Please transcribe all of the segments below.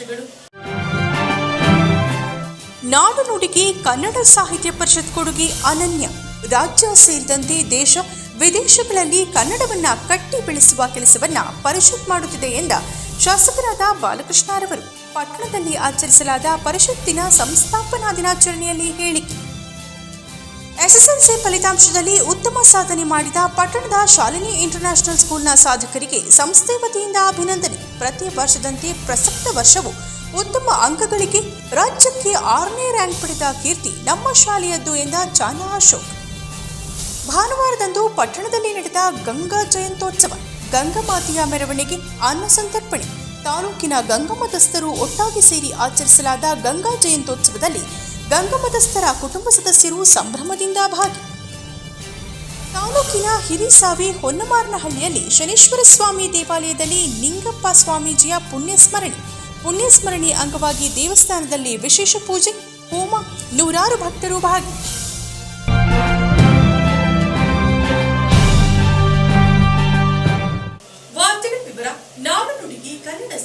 ಮುಖ್ಯಾಂಶಗಳು ನಾಡು ನುಡಿಗೆ ಕನ್ನಡ ಸಾಹಿತ್ಯ ಪರಿಷತ್ ಕೊಡುಗೆ ಅನನ್ಯ. ರಾಜ್ಯ ಸೇರಿದಂತೆ ದೇಶ ವಿದೇಶಗಳಲ್ಲಿ ಕನ್ನಡವನ್ನ ಕಟ್ಟಿ ಬೆಳೆಸುವ ಕೆಲಸವನ್ನ ಪರಿಷತ್ ಮಾಡುತ್ತಿದೆ ಎಂದ ಶಾಸಕರಾದ ಬಾಲಕೃಷ್ಣರವರು. ಪಟ್ಟಣದಲ್ಲಿ ಆಚರಿಸಲಾದ ಪರಿಷತ್ತಿನ ಸಂಸ್ಥಾಪನಾ ದಿನಾಚರಣೆಯಲ್ಲಿ ಹೇಳಿಕೆ. ಎಸ್ಎಸ್ಎಲ್ಸಿ ಫಲಿತಾಂಶದಲ್ಲಿ ಉತ್ತಮ ಸಾಧನೆ ಮಾಡಿದ ಪಟ್ಟಣದ ಶಾಲಿನಿ ಇಂಟರ್ನ್ಯಾಷನಲ್ ಸ್ಕೂಲ್ನ ಸಾಧಕರಿಗೆ ಸಂಸ್ಥೆ ವತಿಯಿಂದ ಅಭಿನಂದನೆ. ಪ್ರತಿ ವರ್ಷದಂತೆ ಪ್ರಸಕ್ತ ವರ್ಷವೂ ಉತ್ತಮ ಅಂಕಗಳಿಗೆ ರಾಜ್ಯಕ್ಕೆ ಆರನೇ ರ್ಯಾಂಕ್ ಪಡೆದ ಕೀರ್ತಿ ನಮ್ಮ ಶಾಲೆಯದ್ದು ಎಂದ ಚಾನ ಅಶೋಕ್. ಭಾನುವಾರದಂದು ಪಟ್ಟಣದಲ್ಲಿ ನಡೆದ ಗಂಗಾ ಜಯಂತೋತ್ಸವ ಗಂಗಮಾತೆಯ ಮೆರವಣಿಗೆ, ಅನ್ನ ಸಂತರ್ಪಣೆ, ತಾಲೂಕಿನ ಗಂಗಮತಸ್ಥರು ಒಟ್ಟಾಗಿ ಸೇರಿ ಆಚರಿಸಲಾದ ಗಂಗಾ ಜಯಂತ್ಯೋತ್ಸವದಲ್ಲಿ ಗಂಗಮತಸ್ಥರ ಕುಟುಂಬ ಸದಸ್ಯರು ಸಂಭ್ರಮದಿಂದ ಭಾಗಿ. ತಾಲೂಕಿನ ಹಿರಿಸಾವಿ ಹೊನ್ನಮಾರನಹಳ್ಳಿಯಲ್ಲಿ ಶನೀಶ್ವರ ಸ್ವಾಮಿ ದೇವಾಲಯದಲ್ಲಿ ನಿಂಗಪ್ಪ ಸ್ವಾಮೀಜಿಯ ಪುಣ್ಯಸ್ಮರಣೆ. ಪುಣ್ಯಸ್ಮರಣೆ ಅಂಗವಾಗಿ ದೇವಸ್ಥಾನದಲ್ಲಿ ವಿಶೇಷ ಪೂಜೆ, ಹೋಮ, ನೂರಾರು ಭಕ್ತರು ಭಾಗಿ.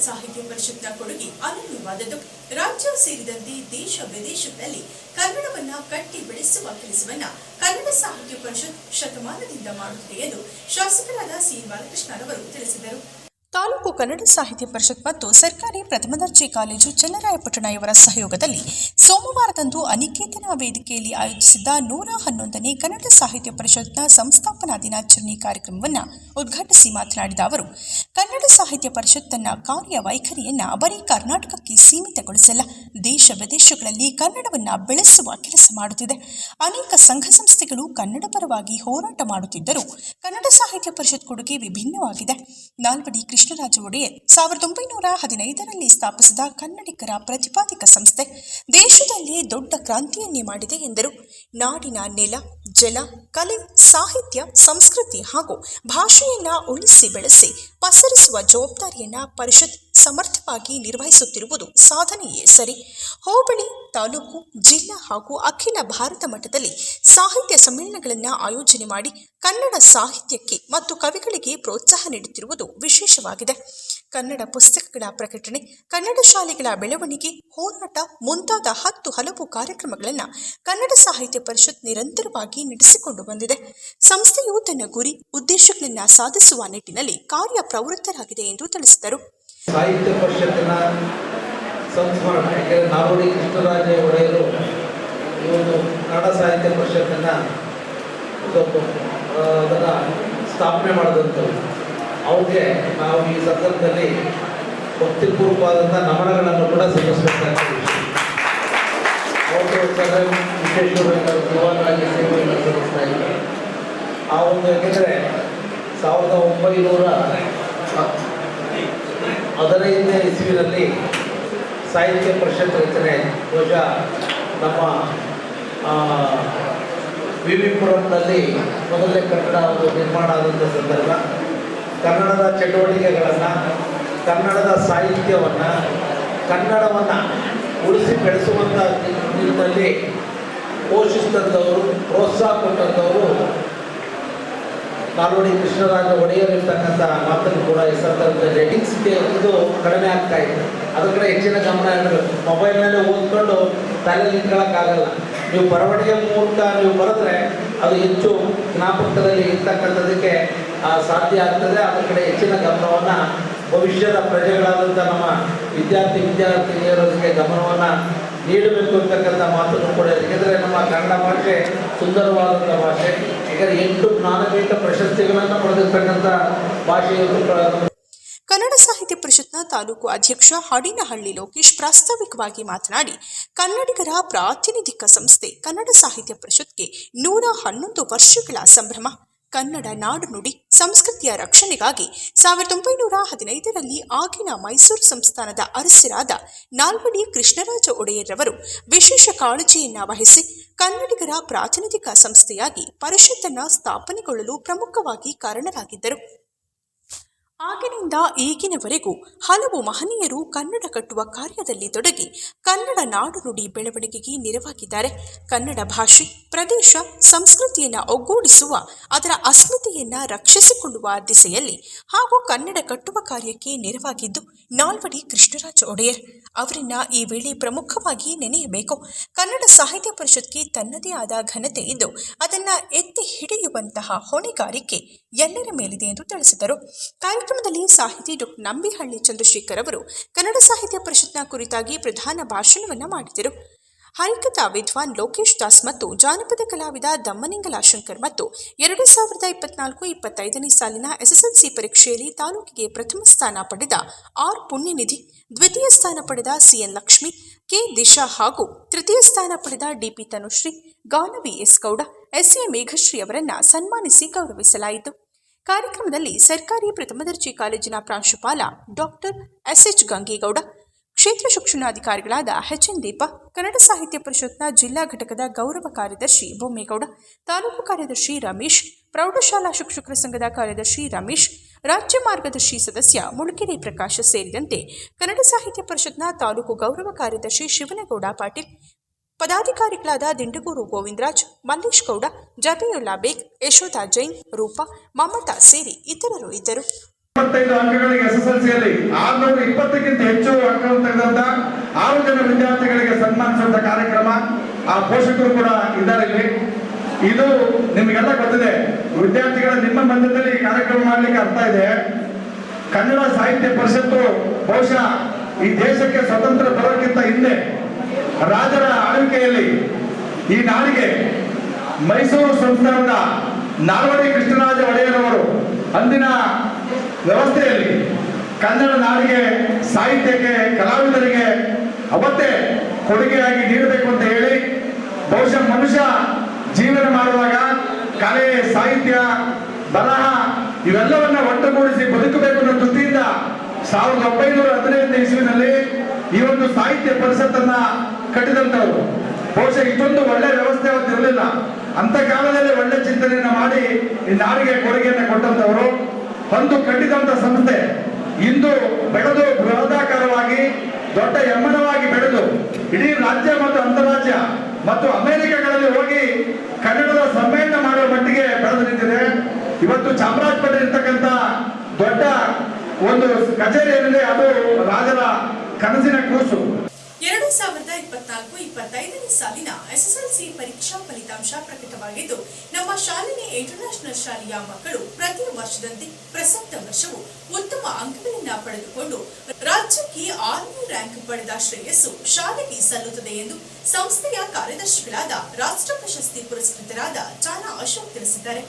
ಸಾಹಿತ್ಯ ಪರಿಷತ್ನ ಕೊಡುಗೆ ಅನನ್ಯವಾದದ್ದು. ರಾಜ್ಯ ಸೇರಿದಂತೆ ದೇಶ ವಿದೇಶಗಳಲ್ಲಿ ಕನ್ನಡವನ್ನ ಕಟ್ಟಿ ಬೆಳೆಸುವ ಕೆಲಸವನ್ನ ಕನ್ನಡ ಸಾಹಿತ್ಯ ಪರಿಷತ್ ಶತಮಾನದಿಂದ ಮಾಡುತ್ತಿದೆ ಎಂದು ಶಾಸಕರಾದ ಸಿ. ಬಾಲಕೃಷ್ಣರವರು ತಿಳಿಸಿದರು. ತಾಲೂಕು ಕನ್ನಡ ಸಾಹಿತ್ಯ ಪರಿಷತ್ ಮತ್ತು ಸರ್ಕಾರಿ ಪ್ರಥಮ ದರ್ಜೆ ಕಾಲೇಜು ಚನ್ನರಾಯಪಟ್ಟಣ ಇವರ ಸಹಯೋಗದಲ್ಲಿ ಸೋಮವಾರದಂದು ಅನಿಕೇತನ ವೇದಿಕೆಯಲ್ಲಿ ಆಯೋಜಿಸಿದ್ದ ನೂರ ಹನ್ನೊಂದನೇ ಕನ್ನಡ ಸಾಹಿತ್ಯ ಪರಿಷತ್ನ ಸಂಸ್ಥಾಪನಾ ದಿನಾಚರಣೆ ಕಾರ್ಯಕ್ರಮವನ್ನು ಉದ್ಘಾಟಿಸಿ ಮಾತನಾಡಿದ ಅವರು, ಕನ್ನಡ ಸಾಹಿತ್ಯ ಪರಿಷತ್ ತನ್ನ ಕಾರ್ಯವೈಖರಿಯನ್ನ ಬರೀ ಕರ್ನಾಟಕಕ್ಕೆ ಸೀಮಿತಗೊಳಿಸಲ್ಲ, ದೇಶ ವಿದೇಶಗಳಲ್ಲಿ ಕನ್ನಡವನ್ನು ಬೆಳೆಸುವ ಕೆಲಸ ಮಾಡುತ್ತಿದೆ. ಅನೇಕ ಸಂಘ ಸಂಸ್ಥೆಗಳು ಕನ್ನಡ ಪರವಾಗಿ ಹೋರಾಟ ಮಾಡುತ್ತಿದ್ದರೂ ಕನ್ನಡ ಸಾಹಿತ್ಯ ಪರಿಷತ್ ಕೊಡುಗೆ ವಿಭಿನ್ನವಾಗಿದೆ. ನಾಲ್ವಡಿ ಕೃಷ್ಣರಾಜ ಒಡೆಯರ್ ಸಾವಿರದ ಒಂಬೈನೂರ ಹದಿನೈದರಲ್ಲಿ ಸ್ಥಾಪಿಸಿದ ಕನ್ನಡಿಗರ ಪ್ರತಿಪಾದಕ ಸಂಸ್ಥೆ ದೇಶದಲ್ಲಿ ದೊಡ್ಡ ಕ್ರಾಂತಿಯನ್ನೇ ಮಾಡಿದೆ ಎಂದರು. ನಾಡಿನ ನೆಲ, ಜಲ, ಕಲೆ, ಸಾಹಿತ್ಯ, ಸಂಸ್ಕೃತಿ ಹಾಗೂ ಭಾಷೆಯನ್ನ ಉಳಿಸಿ ಬೆಳೆಸಿ ಪಸರಿಸುವ ಜವಾಬ್ದಾರಿಯನ್ನ ಪರಿಷತ್ ಸಮರ್ಥವಾಗಿ ನಿರ್ವಹಿಸುತ್ತಿರುವುದು ಸಾಧನೆಯೇ ಸರಿ. ಹೋಬಳಿ ತಾಲೂಕು, ಜಿಲ್ಲಾ ಹಾಗೂ ಅಖಿಲ ಭಾರತ ಮಟ್ಟದಲ್ಲಿ ಸಾಹಿತ್ಯ ಸಮ್ಮೇಳನಗಳನ್ನು ಆಯೋಜನೆ ಮಾಡಿ ಕನ್ನಡ ಸಾಹಿತ್ಯಕ್ಕೆ ಮತ್ತು ಕವಿಗಳಿಗೆ ಪ್ರೋತ್ಸಾಹ ನೀಡುತ್ತಿರುವುದು ವಿಶೇಷವಾಗಿದೆ. ಕನ್ನಡ ಪುಸ್ತಕಗಳ ಪ್ರಕಟಣೆ, ಕನ್ನಡ ಶಾಲೆಗಳ ಬೆಳವಣಿಗೆ, ಹೋರಾಟ ಮುಂತಾದ ಹತ್ತು ಹಲವು ಕಾರ್ಯಕ್ರಮಗಳನ್ನು ಕನ್ನಡ ಸಾಹಿತ್ಯ ಪರಿಷತ್ ನಿರಂತರವಾಗಿ ನಡೆಸಿಕೊಂಡು ಬಂದಿದೆ. ಸಂಸ್ಥೆಯು ತನ್ನ ಗುರಿ, ಉದ್ದೇಶಗಳನ್ನು ಸಾಧಿಸುವ ನಿಟ್ಟಿನಲ್ಲಿ ಕಾರ್ಯ ಪ್ರವೃತ್ತರಾಗಿದೆ ಎಂದು ತಿಳಿಸಿದರು. ಸಾಹಿತ್ಯ ಪರಿಷತ್ತಿನ ಸಂಸ್ಮರಣೆ, ಯಾಕೆಂದರೆ ನಾರೋಡಿ ಕೃಷ್ಣರಾಜ ಒಡೆಯರು ಈ ಒಂದು ಕನ್ನಡ ಸಾಹಿತ್ಯ ಪರಿಷತ್ತಿನ ಸ್ವಲ್ಪ ಅದನ್ನು ಸ್ಥಾಪನೆ ಮಾಡಿದಂಥವ್ರು. ಅವ್ರಿಗೆ ನಾವು ಈ ಸಂದರ್ಭದಲ್ಲಿ ಭಕ್ತಿಪೂರ್ವವಾದಂಥ ನಮನಗಳನ್ನು ಕೂಡ ಸದಾ ವಿಶೇಷವಾಗಿ ಸೇವೆಯನ್ನು ಸಲ್ಲಿಸ್ತಾ ಇದ್ದಾರೆ. ಆ ಒಂದು, ಯಾಕೆಂದರೆ ಸಾವಿರದ ಒಂಬೈನೂರ ಹದಿನೈದನೇ ಇಸುವಿನಲ್ಲಿ ಸಾಹಿತ್ಯ ಪರಿಷತ್ ರಚನೆ ಬಹುಶಃ ನಮ್ಮ ವಿ ವಿ ಪುರಂನಲ್ಲಿ ಮೊದಲನೇ ಕಟ್ಟಡ ಒಂದು ನಿರ್ಮಾಣ ಆದಂಥ ಸಂದರ್ಭ. ಕನ್ನಡದ ಚಟುವಟಿಕೆಗಳನ್ನು, ಕನ್ನಡದ ಸಾಹಿತ್ಯವನ್ನು, ಕನ್ನಡವನ್ನು ಉಳಿಸಿ ಬೆಳೆಸುವಂಥ ನಿಟ್ಟಿನಲ್ಲಿ ಪೋಷಿಸಿದಂಥವರು, ಪ್ರೋತ್ಸಾಹ ಕೊಟ್ಟಂಥವರು ನಾಲ್ವಡಿ ಕೃಷ್ಣರಾಜ ಒಡೆಯರ್ ಇರ್ತಕ್ಕಂಥ ಮಾತನ್ನು ಕೂಡ ಸಂದರ್ಭದಲ್ಲಿ ರೇಟಿಂಗ್ಸ್ಗೆ ಇದು ಕಡಿಮೆ ಆಗ್ತಾ ಇದೆ ಅದ್ರ ಕಡೆ ಹೆಚ್ಚಿನ ಗಮನ ಇರಬೇಕು ಮೇಲೆ ಓದ್ಕೊಂಡು ತಲೆಯಲ್ಲಿ ಇಟ್ಕೊಳ್ಳೋಕ್ಕಾಗಲ್ಲ ನೀವು ಬರವಣಿಗೆ ಮೂಲಕ ನೀವು ಬರೆದ್ರೆ ಅದು ಹೆಚ್ಚು ಜ್ಞಾಪಕದಲ್ಲಿ ಇರ್ತಕ್ಕಂಥದಕ್ಕೆ ಸಾಧ್ಯ ಆಗ್ತದೆ. ಅದ್ರ ಕಡೆ ಹೆಚ್ಚಿನ ಗಮನವನ್ನು ಭವಿಷ್ಯದ ಪ್ರಜೆಗಳಾದಂಥ ನಮ್ಮ ವಿದ್ಯಾರ್ಥಿ ವಿದ್ಯಾರ್ಥಿನಿಯರಿಗೆ ಗಮನವನ್ನು ನೀಡಬೇಕು ಅಂತಕ್ಕಂಥ ಮಾತನ್ನು ಕೂಡ ಏಕೆಂದರೆ ನಮ್ಮ ಕನ್ನಡ ಭಾಷೆ ಸುಂದರವಾದಂಥ ಭಾಷೆ. ಯಾಕಂದರೆ ಎಂಟು ಜ್ಞಾನಪೀಠ ಪ್ರಶಸ್ತಿಗಳನ್ನು ಪಡೆದಿರ್ತಕ್ಕಂಥ ಭಾಷೆಯನ್ನು ಕನ್ನಡ ಸಾಹಿತ್ಯ ಪರಿಷತ್ನ ತಾಲೂಕು ಅಧ್ಯಕ್ಷ ಹಾಡಿನಹಳ್ಳಿ ಲೋಕೇಶ್ ಪ್ರಾಸ್ತಾವಿಕವಾಗಿ ಮಾತನಾಡಿ, ಕನ್ನಡಿಗರ ಪ್ರಾತಿನಿಧಿಕ ಸಂಸ್ಥೆ ಕನ್ನಡ ಸಾಹಿತ್ಯ ಪರಿಷತ್ಗೆ ನೂರ ಹನ್ನೊಂದು ವರ್ಷಗಳ ಸಂಭ್ರಮ. ಕನ್ನಡ ನಾಡು ನುಡಿ ಸಂಸ್ಕೃತಿಯ ರಕ್ಷಣೆಗಾಗಿ ಸಾವಿರದ ಒಂಬೈನೂರ ಹದಿನೈದರಲ್ಲಿ ಆಗಿನ ಮೈಸೂರು ಸಂಸ್ಥಾನದ ಅರಸರಾದ ನಾಲ್ವಡಿ ಕೃಷ್ಣರಾಜ ಒಡೆಯರ್ರವರು ವಿಶೇಷ ಕಾಳಜಿಯನ್ನ ವಹಿಸಿ ಕನ್ನಡಿಗರ ಪ್ರಾಚನಿಕ ಸಂಸ್ಥೆಯಾಗಿ ಪರಿಷತ್ತನ್ನ ಸ್ಥಾಪನೆಗೊಳ್ಳಲು ಪ್ರಮುಖವಾಗಿ ಕಾರಣರಾಗಿದ್ದರು. ಆಗಿನಿಂದ ಈಗಿನವರೆಗೂ ಹಲವು ಮಹನೀಯರು ಕನ್ನಡ ಕಟ್ಟುವ ಕಾರ್ಯದಲ್ಲಿ ತೊಡಗಿ ಕನ್ನಡ ನಾಡು ನುಡಿ ಬೆಳವಣಿಗೆಗೆ ನೆರವಾಗಿದ್ದಾರೆ. ಕನ್ನಡ ಭಾಷೆ, ಪ್ರದೇಶ, ಸಂಸ್ಕೃತಿಯನ್ನು ಒಗ್ಗೂಡಿಸುವ, ಅದರ ಅಸ್ಮಿತೆಯನ್ನ ರಕ್ಷಿಸಿಕೊಳ್ಳುವ ದಿಸೆಯಲ್ಲಿ ಹಾಗೂ ಕನ್ನಡ ಕಟ್ಟುವ ಕಾರ್ಯಕ್ಕೆ ನೆರವಾಗಿದ್ದು ನಾಲ್ವಡಿ ಕೃಷ್ಣರಾಜ ಒಡೆಯರ್. ಅವರನ್ನ ಈ ವೇಳೆ ಪ್ರಮುಖವಾಗಿ ನೆನೆಯಬೇಕು. ಕನ್ನಡ ಸಾಹಿತ್ಯ ಪರಿಷತ್ಗೆ ತನ್ನದೇ ಆದ ಘನತೆ ಇದ್ದು ಅದನ್ನ ಎತ್ತಿ ಹಿಡಿಯುವಂತಹ ಹೊಣೆಗಾರಿಕೆ ಎಲ್ಲರ ಮೇಲಿದೆ ಎಂದು ತಿಳಿಸಿದರು. ಕಾರ್ಯಕ್ರಮದಲ್ಲಿ ಸಾಹಿತಿ ಡಾಕ್ಟರ್ ನಂಬಿಹಳ್ಳಿ ಚಂದ್ರಶೇಖರ್ ಅವರು ಕನ್ನಡ ಸಾಹಿತ್ಯ ಪರಿಷತ್ನ ಕುರಿತಾಗಿ ಪ್ರಧಾನ ಭಾಷಣವನ್ನ ಮಾಡಿದರು. ಹರಿಕಥಾ ವಿದ್ವಾನ್ ಲೋಕೇಶ್ ದಾಸ್ ಮತ್ತು ಜಾನಪದ ಕಲಾವಿದ ದಮ್ಮನಿಂಗಲ ಶಂಕರ್ ಮತ್ತು ಎರಡು ಸಾವಿರದ ಇಪ್ಪತ್ನಾಲ್ಕು ಇಪ್ಪತ್ತೈದನೇ ಸಾಲಿನ ಎಸ್ಎಸ್ಎಲ್ಸಿ ಪರೀಕ್ಷೆಯಲ್ಲಿ ತಾಲೂಕಿಗೆ ಪ್ರಥಮ ಸ್ಥಾನ ಪಡೆದ ಆರ್ ಪುಣ್ಯನಿಧಿ, ದ್ವಿತೀಯ ಸ್ಥಾನ ಪಡೆದ ಸಿಎನ್ ಲಕ್ಷ್ಮಿ, ಕೆ ದಿಶಾ ಹಾಗೂ ತೃತೀಯ ಸ್ಥಾನ ಪಡೆದ DP Tanushree Ganavi S Gowda, SA Meghashree ಅವರನ್ನ ಸನ್ಮಾನಿಸಿ ಗೌರವಿಸಲಾಯಿತು. ಕಾರ್ಯಕ್ರಮದಲ್ಲಿ ಸರ್ಕಾರಿ ಪ್ರಥಮ ದರ್ಜೆ ಕಾಲೇಜಿನ ಪ್ರಾಂಶುಪಾಲ ಡಾಕ್ಟರ್ ಎಸ್ಎಚ್ ಗಂಗೇಗೌಡ ಕ್ಷೇತ್ರ ಶಿಕ್ಷಣಾಧಿಕಾರಿಗಳಾದ ಎಚ್ಎನ್ ದೀಪ, ಕನ್ನಡ ಸಾಹಿತ್ಯ ಪರಿಷತ್ನ ಜಿಲ್ಲಾ ಘಟಕದ ಗೌರವ ಕಾರ್ಯದರ್ಶಿ ಬೊಮ್ಮೇಗೌಡ ತಾಲೂಕು ಕಾರ್ಯದರ್ಶಿ ರಮೇಶ್, ಪ್ರೌಢಶಾಲಾ ಶಿಕ್ಷಕರ ಸಂಘದ ಕಾರ್ಯದರ್ಶಿ ರಮೇಶ್, ರಾಜ್ಯ ಮಾರ್ಗದರ್ಶಿ ಸದಸ್ಯ ಮುಳುಕೆರೆ ಪ್ರಕಾಶ್ ಸೇರಿದಂತೆ ಕನ್ನಡ ಸಾಹಿತ್ಯ ಪರಿಷತ್ನ ತಾಲೂಕು ಗೌರವ ಕಾರ್ಯದರ್ಶಿ ಶಿವನಗೌಡ ಪಾಟೀಲ್, ಪದಾಧಿಕಾರಿಗಳಾದ ದಿಂಡಗೂರು ಗೋವಿಂದರಾಜ್, ಮಲ್ಲೇಶ್ ಗೌಡ ಜಬಿಯುಲ್ಲಾ ಬೇಗ್, ಯಶೋಧ ಜೈನ್, ರೂಪಾ, ಮಮತಾ ಸೇರಿ ಇತರರು ಇದ್ದರು. ಇಪ್ಪತ್ತೈದು ಅಂಕಗಳಿಗೆ ಎಸ್ಎಸ್ಎಲ್ಸಿಯಲ್ಲಿ ಆರ್ನೂರ ಇಪ್ಪತ್ತಕ್ಕಿಂತ ಹೆಚ್ಚು ಅಂಕಗಳನ್ನು ತೆಗೆದಂತ ಆರು ಜನ ವಿದ್ಯಾರ್ಥಿಗಳಿಗೆ ಸನ್ಮಾನಿಸುವಂತ ಕಾರ್ಯಕ್ರಮ ಆ ಪೋಷಕರು ಕೂಡ ಇದ್ದಾರೆ ಇಲ್ಲಿ. ಇದು ನಿಮಗೆಲ್ಲ ಗೊತ್ತಿದೆ. ವಿದ್ಯಾರ್ಥಿಗಳ ನಿಮ್ಮ ಮಧ್ಯದಲ್ಲಿ ಕಾರ್ಯಕ್ರಮ ಮಾಡ್ಲಿಕ್ಕೆ ಅರ್ಥ ಇದೆ. ಕನ್ನಡ ಸಾಹಿತ್ಯ ಪರಿಷತ್ತು ಬಹುಶಃ ಈ ದೇಶಕ್ಕೆ ಸ್ವತಂತ್ರ ಬರೋಕ್ಕಿಂತ ಹಿಂದೆ ರಾಜರ ಆಳ್ವಿಕೆಯಲ್ಲಿ ಈ ನಾಡಿಗೆ ಮೈಸೂರು ಸಂಸ್ಥಾನದ ನಾಲ್ವಡಿ ಕೃಷ್ಣರಾಜ ಒಡೆಯರವರು ಅಂದಿನ ವ್ಯವಸ್ಥೆಯಲ್ಲಿ ಕನ್ನಡ ನಾಡಿಗೆ ಸಾಹಿತ್ಯಕ್ಕೆ, ಕಲಾವಿದರಿಗೆ ಅವತ್ತೇ ಕೊಡುಗೆಯಾಗಿ ನೀಡಬೇಕು ಅಂತ ಹೇಳಿ ಬಹುಶಃ ಮನುಷ್ಯ ಜೀವನ ಮಾಡುವಾಗ ಕಲೆ, ಸಾಹಿತ್ಯ, ಬರಹ ಇವೆಲ್ಲವನ್ನ ಒಟ್ಟುಗೂಡಿಸಿ ಬದುಕಬೇಕು ಅನ್ನೋ ದೃಷ್ಟಿಯಿಂದ ಸಾವಿರದ ಒಂಬೈನೂರ ಹದಿನೈದನೇ ಇಸ್ವಿನಲ್ಲಿ ಈ ಒಂದು ಸಾಹಿತ್ಯ ಪರಿಷತ್ತನ್ನ ಕಟ್ಟಿದಂತವರು ಬಹುಶಃ ಇಷ್ಟೊಂದು ಒಳ್ಳೆ ವ್ಯವಸ್ಥೆ ಅವತ್ತು ಇರಲಿಲ್ಲ ಅಂತ ಕಾಲದಲ್ಲಿ ಒಳ್ಳೆ ಚಿಂತನೆಯನ್ನು ಮಾಡಿ ಈ ನಾಡಿಗೆ ಕೊಡುಗೆಯನ್ನು ಕೊಟ್ಟಂತವರು ಒಂದು ಕಟ್ಟಿದಂತ ಸಂಸ್ಥೆ ಇಂದು ಬೆಳೆದು ಬೃಹದಾಕಾರವಾಗಿ, ದೊಡ್ಡ ಯಮನವಾಗಿ ಬೆಳೆದು, ಇಡೀ ರಾಜ್ಯ ಮತ್ತು ಅಂತಾರಾಜ್ಯ ಮತ್ತು ಅಮೆರಿಕಗಳಲ್ಲಿ ಹೋಗಿ ಕನ್ನಡದ ಸಮ್ಮೇಳನ ಮಾಡುವ ಮಟ್ಟಿಗೆ ಬೆಳೆದು ನಿಂತಿದೆ. ಇವತ್ತು ಚಾಮರಾಜಪೇಟೆ ಇರ್ತಕ್ಕಂಥ ದೊಡ್ಡ ಒಂದು ಕಚೇರಿ ಏನಿದೆ, ಅದು ರಾಜರ ಕನಸಿನ ಕೂಸು. ಎರಡು ಸಾವಿರದ ಇಪ್ಪತ್ನಾಲ್ಕು, ಇಪ್ಪತ್ತೈದನೇ ಸಾಲಿನ ಎಸ್ಎಸ್ಎಲ್ಸಿ ಪರೀಕ್ಷಾ ಫಲಿತಾಂಶ ಪ್ರಕಟವಾಗಿದ್ದು, ನಮ್ಮ ಶಾಲೆಯ ಇಂಟರ್ನ್ಯಾಷನಲ್ ಶಾಲೆಯ ಮಕ್ಕಳು ಪ್ರತಿ ವರ್ಷದಂತೆ ಪ್ರಸಕ್ತ ವರ್ಷವು ಉತ್ತಮ ಅಂಕಗಳನ್ನ ಪಡೆದುಕೊಂಡು ರಾಜ್ಯಕ್ಕೆ ಆರನೇ ರ್ಯಾಂಕ್ ಪಡೆದ ಶ್ರೇಯಸ್ಸು ಶಾಲೆಗೆ ಸಲ್ಲುತ್ತದೆ ಎಂದು ಸಂಸ್ಥೆಯ ಕಾರ್ಯದರ್ಶಿಗಳಾದ ರಾಷ್ಟ್ರ ಪ್ರಶಸ್ತಿ ಪುರಸ್ಕೃತರಾದ ಚಾನಾ ಅಶೋಕ್ ತಿಳಿಸಿದ್ದಾರೆ.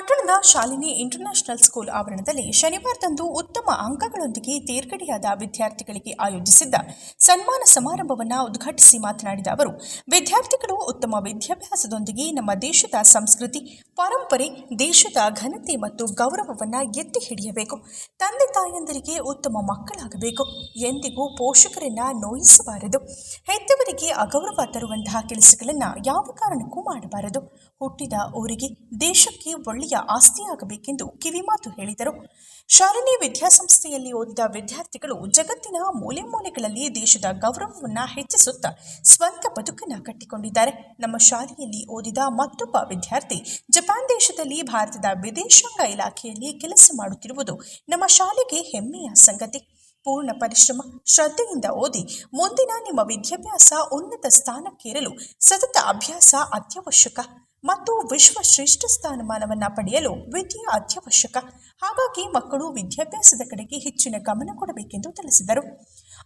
ಪಟ್ಟಣದ ಶಾಲಿನಿ ಇಂಟರ್ನ್ಯಾಷನಲ್ ಸ್ಕೂಲ್ ಆವರಣದಲ್ಲಿ ಶನಿವಾರದಂದು ಉತ್ತಮ ಅಂಕಗಳೊಂದಿಗೆ ತೇರ್ಗಡೆಯಾದ ವಿದ್ಯಾರ್ಥಿಗಳಿಗೆ ಆಯೋಜಿಸಿದ್ದ ಸನ್ಮಾನ ಸಮಾರಂಭವನ್ನು ಉದ್ಘಾಟಿಸಿ ಮಾತನಾಡಿದ ಅವರು, ವಿದ್ಯಾರ್ಥಿಗಳು ಉತ್ತಮ ವಿದ್ಯಾಭ್ಯಾಸದೊಂದಿಗೆ ನಮ್ಮ ದೇಶದ ಸಂಸ್ಕೃತಿ, ಪರಂಪರೆ, ದೇಶದ ಘನತೆ ಮತ್ತು ಗೌರವವನ್ನು ಎತ್ತಿ ಹಿಡಿಯಬೇಕು. ತಂದೆ ತಾಯಂದರಿಗೆ ಉತ್ತಮ ಮಕ್ಕಳಾಗಬೇಕು. ಎಂದಿಗೂ ಪೋಷಕರನ್ನ ನೋಯಿಸಬಾರದು. ಹೆತ್ತವರಿಗೆ ಅಗೌರವ ತರುವಂತಹ ಕೆಲಸಗಳನ್ನು ಯಾವ ಕಾರಣಕ್ಕೂ ಮಾಡಬಾರದು. ಹುಟ್ಟಿದ ಊರಿಗೆ, ದೇಶಕ್ಕೆ ಒಳ್ಳೆಯ ಆಸ್ತಿಯಾಗಬೇಕೆಂದು ಕಿವಿಮಾತು ಹೇಳಿದರು. ಶಾಲಿನಿ ವಿದ್ಯಾಸಂಸ್ಥೆಯಲ್ಲಿ ಓದಿದ ವಿದ್ಯಾರ್ಥಿಗಳು ಜಗತ್ತಿನ ಮೂಲೆ ಮೂಲೆಗಳಲ್ಲಿ ದೇಶದ ಗೌರವವನ್ನು ಹೆಚ್ಚಿಸುತ್ತಾ ಸ್ವಂತ ಬದುಕನ್ನು ಕಟ್ಟಿಕೊಂಡಿದ್ದಾರೆ. ನಮ್ಮ ಶಾಲೆಯಲ್ಲಿ ಓದಿದ ಮತ್ತೊಬ್ಬ ವಿದ್ಯಾರ್ಥಿ ಜಪಾನ್ ದೇಶದಲ್ಲಿ ಭಾರತದ ವಿದೇಶಾಂಗ ಇಲಾಖೆಯಲ್ಲಿ ಕೆಲಸ ಮಾಡುತ್ತಿರುವುದು ನಮ್ಮ ಶಾಲೆಗೆ ಹೆಮ್ಮೆಯ ಸಂಗತಿ. ಪೂರ್ಣ ಪರಿಶ್ರಮ, ಶ್ರದ್ಧೆಯಿಂದ ಓದಿ ಮುಂದಿನ ನಿಮ್ಮ ವಿದ್ಯಾಭ್ಯಾಸ ಉನ್ನತ ಸ್ಥಾನಕ್ಕೇರಲು ಸತತ ಅಭ್ಯಾಸ ಅತ್ಯವಶ್ಯಕ. ಮತ್ತು ವಿಶ್ವ ಶ್ರೇಷ್ಠ ಸ್ಥಾನಮಾನವನ್ನು ಪಡೆಯಲು ವಿದ್ಯೆ ಅತ್ಯವಶ್ಯಕ. ಹಾಗಾಗಿ ಮಕ್ಕಳು ವಿದ್ಯಾಭ್ಯಾಸದ ಕಡೆಗೆ ಹೆಚ್ಚಿನ ಗಮನ ಕೊಡಬೇಕೆಂದು ತಿಳಿಸಿದರು.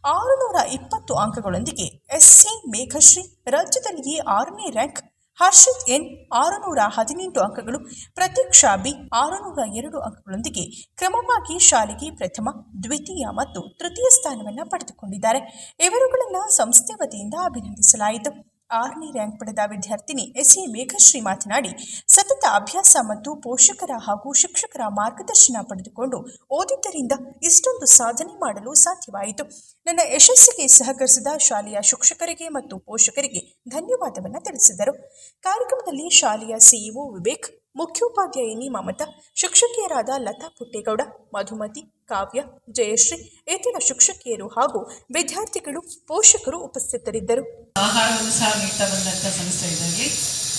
ಆರುನೂರ ಇಪ್ಪತ್ತು ಅಂಕಗಳೊಂದಿಗೆ ಎಸ್ಸಿ ಮೇಘಶ್ರೀ ರಾಜ್ಯದಲ್ಲಿಯೇ ಆರನೇ ರ್ಯಾಂಕ್, ಹರ್ಷಿತ್ ಎನ್ ಆರುನೂರ ಹದಿನೆಂಟು ಅಂಕಗಳು, ಪ್ರತೀಕ್ಷಾ ಬಿ ಆರುನೂರ ಎರಡು ಅಂಕಗಳೊಂದಿಗೆ ಕ್ರಮವಾಗಿ ಶಾಲೆಗೆ ಪ್ರಥಮ, ದ್ವಿತೀಯ ಮತ್ತು ತೃತೀಯ ಸ್ಥಾನವನ್ನು ಪಡೆದುಕೊಂಡಿದ್ದಾರೆ. ಇವರುಗಳನ್ನು ಸಂಸ್ಥೆ ವತಿಯಿಂದ ಅಭಿನಂದಿಸಲಾಯಿತು. ಆರನೇ ರ್ಯಾಂಕ್ ಪಡೆದ ವಿದ್ಯಾರ್ಥಿನಿ ಎಸ್ ಎ ಮೇಘಶ್ರೀ ಮಾತನಾಡಿ ಸತತ ಅಭ್ಯಾಸ ಮತ್ತು ಪೋಷಕರ ಹಾಗೂ ಶಿಕ್ಷಕರ ಮಾರ್ಗದರ್ಶನ ಪಡೆದುಕೊಂಡು ಓದಿದ್ದರಿಂದ ಇಷ್ಟೊಂದು ಸಾಧನೆ ಮಾಡಲು ಸಾಧ್ಯವಾಯಿತು. ನನ್ನ ಯಶಸ್ಸಿಗೆ ಸಹಕರಿಸಿದ ಶಾಲೆಯ ಶಿಕ್ಷಕರಿಗೆ ಮತ್ತು ಪೋಷಕರಿಗೆ ಧನ್ಯವಾದವನ್ನು ತಿಳಿಸಿದರು. ಕಾರ್ಯಕ್ರಮದಲ್ಲಿ ಶಾಲೆಯ ಸಿಇಒ ವಿವೇಕ್ ಮುಖ್ಯೋಪಾಧ್ಯಾಯಿನಿ ಮಮತಾ ಶಿಕ್ಷಕಿಯರಾದ ಲತಾ ಪುಟ್ಟೇಗೌಡ, ಮಧುಮತಿ ಕಾವ್ಯ, ಜಯಶ್ರೀ ಇತರ ಶಿಕ್ಷಕಿಯರು ಹಾಗೂ ವಿದ್ಯಾರ್ಥಿಗಳು ಪೋಷಕರು ಉಪಸ್ಥಿತರಿದ್ದರು. ಆಹಾರವನ್ನು ಸಹ ನೀಡ್ತಾ ಬಂದಂಥ ಸಂಸ್ಥೆ ಇದರಲ್ಲಿ.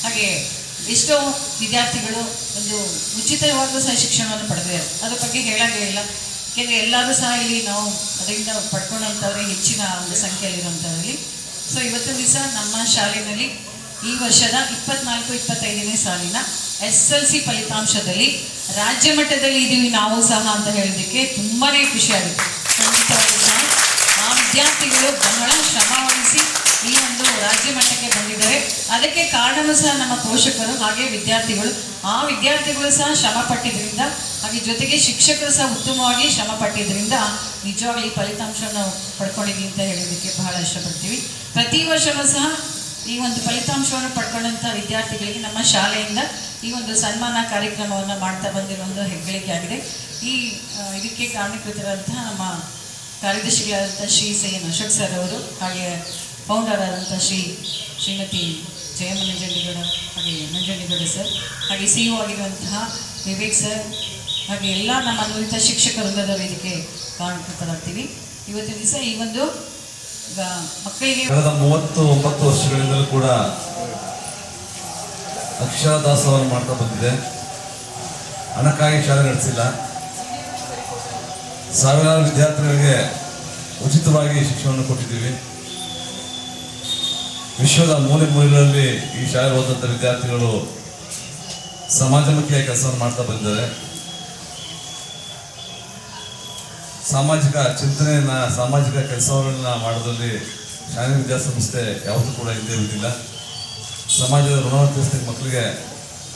ಹಾಗೆ ಎಷ್ಟೋ ವಿದ್ಯಾರ್ಥಿಗಳು ಒಂದು ಉಚಿತವಾದ ಸಹ ಶಿಕ್ಷಣವನ್ನು ಪಡೆದಿದ್ದಾರೆ. ಅದ್ರ ಬಗ್ಗೆ ಹೇಳಂಗೆ ಇಲ್ಲ. ಯಾಕೆಂದ್ರೆ ಎಲ್ಲರೂ ಸಹ ಇಲ್ಲಿ ನಾವು ಅದರಿಂದ ಪಡ್ಕೊಂಡಂಥವ್ರೆ ಹೆಚ್ಚಿನ ಒಂದು ಸಂಖ್ಯೆಯಲ್ಲಿರುವಂಥದ್ರಲ್ಲಿ ಸೊ ಇವತ್ತು ದಿವಸ ನಮ್ಮ ಶಾಲೆಯಲ್ಲಿ ಈ ವರ್ಷದ ಇಪ್ಪತ್ನಾಲ್ಕು, ಇಪ್ಪತ್ತೈದನೇ ಸಾಲಿನ ಎಸ್ ಎಲ್ ಸಿ ಫಲಿತಾಂಶದಲ್ಲಿ ರಾಜ್ಯ ಮಟ್ಟದಲ್ಲಿ ಇದ್ದೀವಿ ನಾವು ಸಹ ಅಂತ ಹೇಳೋದಕ್ಕೆ ತುಂಬಾನೇ ಖುಷಿ ಆಗುತ್ತೆ. ಆ ವಿದ್ಯಾರ್ಥಿಗಳು ಬಹಳ ಶ್ರಮ ವಹಿಸಿ ಈ ಒಂದು ರಾಜ್ಯ ಮಟ್ಟಕ್ಕೆ ಬಂದಿದ್ದಾರೆ. ಅದಕ್ಕೆ ಕಾರಣನೂ ಸಹ ನಮ್ಮ ಪೋಷಕರು ಹಾಗೆ ವಿದ್ಯಾರ್ಥಿಗಳು. ಆ ವಿದ್ಯಾರ್ಥಿಗಳು ಸಹ ಶ್ರಮ ಪಟ್ಟಿದ್ರಿಂದ, ಹಾಗೆ ಜೊತೆಗೆ ಶಿಕ್ಷಕರು ಸಹ ಉತ್ತಮವಾಗಿ ಶ್ರಮ ಪಟ್ಟಿದ್ರಿಂದ ಈ ಫಲಿತಾಂಶವನ್ನು ಪಡ್ಕೊಂಡಿದ್ದೀವಿ ಅಂತ ಹೇಳೋದಕ್ಕೆ ಬಹಳ ಇಷ್ಟಪಡ್ತೀವಿ. ಪ್ರತಿ ವರ್ಷವೂ ಸಹ ಈ ಒಂದು ಫಲಿತಾಂಶವನ್ನು ಪಡ್ಕೊಂಡಂಥ ವಿದ್ಯಾರ್ಥಿಗಳಿಗೆ ನಮ್ಮ ಶಾಲೆಯಿಂದ ಈ ಒಂದು ಸನ್ಮಾನ ಕಾರ್ಯಕ್ರಮವನ್ನು ಮಾಡ್ತಾ ಬಂದಿರೋ ಒಂದು ಹೆಗ್ಗಳಿಕೆ ಆಗಿದೆ. ಈ ಇದಕ್ಕೆ ಕಾರಣೀಕೃತರಾದಂತಹ ನಮ್ಮ ಕಾರ್ಯದರ್ಶಿಗಳಾದಂಥ ಶ್ರೀ ಸಿ ಅಶೋಕ್ ಸರ್ ಅವರು ಹಾಗೆ ಫೌಂಡರ್ ಆದಂಥ ಶ್ರೀ ಶ್ರೀಮತಿ ಜಯಮ್ಮ ನಂಜಂಡಿಗೌಡ ಹಾಗೆ ನಂಜಂಡಿಗೌಡ ಸರ್, ಹಾಗೆ ಸಿ ಒ ಆಗಿರುವಂತಹ ವಿವೇಕ್ ಸರ್, ಹಾಗೆ ಎಲ್ಲ ನಮ್ಮ ನುರಿತ ಶಿಕ್ಷಕ ವೃಂದದ ವೇದಿಕೆ ಕಾರಣೀಕೃತರಾಗ್ತೀವಿ. ಇವತ್ತಿನ ದಿವಸ ಈ ಒಂದು ಕಳೆದ ಮೂವತ್ತು ಒಂಬತ್ತು ವರ್ಷಗಳಿಂದಲೂ ಕೂಡ ಅಕ್ಷರ ದಾಸವನ್ನು ಮಾಡ್ತಾ ಬಂದಿದೆ. ಹಣಕ್ಕಾಗಿ ಶಾಲೆ ನಡೆಸಿಲ್ಲ. ಸಾವಿರಾರು ವಿದ್ಯಾರ್ಥಿಗಳಿಗೆ ಉಚಿತವಾಗಿ ಶಿಕ್ಷಣವನ್ನು ಕೊಟ್ಟಿದ್ದೀವಿ. ವಿಶ್ವದ ಮೂಲೆ ಮೂಲೆಗಳಲ್ಲಿ ಈ ಶಾಲೆ ಓದಂಥ ವಿದ್ಯಾರ್ಥಿಗಳು ಸಮಾಜಮುಖಿಯಾಗಿ ಕೆಲಸವನ್ನು ಮಾಡ್ತಾ ಬಂದಿದ್ದಾರೆ. ಸಾಮಾಜಿಕ ಚಿಂತನೆಯನ್ನ, ಸಾಮಾಜಿಕ ಕೆಲಸಗಳನ್ನ ಮಾಡೋದ್ರಲ್ಲಿ ಶಾಲೆ ವಿದ್ಯಾಸಂಸ್ಥೆ ಯಾವುದು ಕೂಡ ಹಿಂದೆ ಇರುವುದಿಲ್ಲ. ಸಮಾಜದ ಋಣ ಮಕ್ಕಳಿಗೆ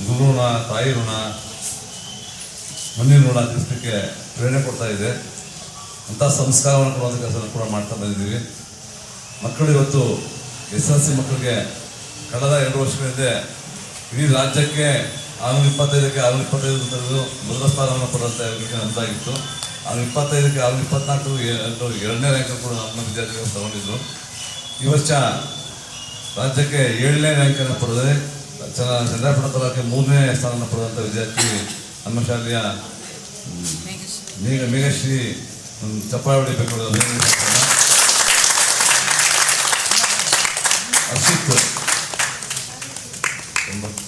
ಗುರು ಋಣ, ತಾಯಿ ಋಣ, ಮಣ್ಣಿನ ಋಣ ತೀರಿಸಲಿಕ್ಕೆ ಪ್ರೇರಣೆ ಕೊಡ್ತಾ ಇದೆ. ಅಂಥ ಸಂಸ್ಕಾರವನ್ನು ಕೊಡುವಂಥ ಕೆಲಸವನ್ನು ಕೂಡ ಮಾಡ್ತಾ ಬಂದಿದ್ದೀವಿ. ಮಕ್ಕಳು ಇವತ್ತು ಎಸ್ ಎಲ್ ಸಿ ಮಕ್ಕಳಿಗೆ ಕಳೆದ ಎರಡು ವರ್ಷಗಳಿಂದ ಇಡೀ ರಾಜ್ಯಕ್ಕೆ ಆರುನೂರ ಇಪ್ಪತ್ತೈದಕ್ಕೆ ಆರುನೂರ ಇಪ್ಪತ್ತೈದು ತಂದು ಮೊದಲ ಸ್ಥಾನವನ್ನು ಕೊಡುವಂಥ ನಮ್ಮದಾಗಿತ್ತು ಆರುನೂರ ಇಪ್ಪತ್ತೈದಕ್ಕೆ ಅವ್ರು ಇಪ್ಪತ್ನಾಲ್ಕು ಎರಡು ಎರಡನೇ ರ್ಯಾಂಕ್ ಕೂಡ ನಮ್ಮ ವಿದ್ಯಾರ್ಥಿಗಳು ತಗೊಂಡಿದ್ರು. ಈ ವರ್ಷ ರಾಜ್ಯಕ್ಕೆ ಏಳನೇ ರ್ಯಾಂಕನ್ನು ಪಡೆದರೆ ಚನ್ನ ಚಂದ್ರಾಪುರ ತಾಲೂಕಿಗೆ ಮೂರನೇ ಸ್ಥಾನವನ್ನು ಪಡೆದಂಥ ವಿದ್ಯಾರ್ಥಿ ನಮ್ಮ ಶಾಲೆಯ ಮೇಘ, ಮೇಘಶ್ರೀ ಚಪ್ಪಾವಳಿ ಹರ್ಷಿತ್ ಒಂಬತ್ತು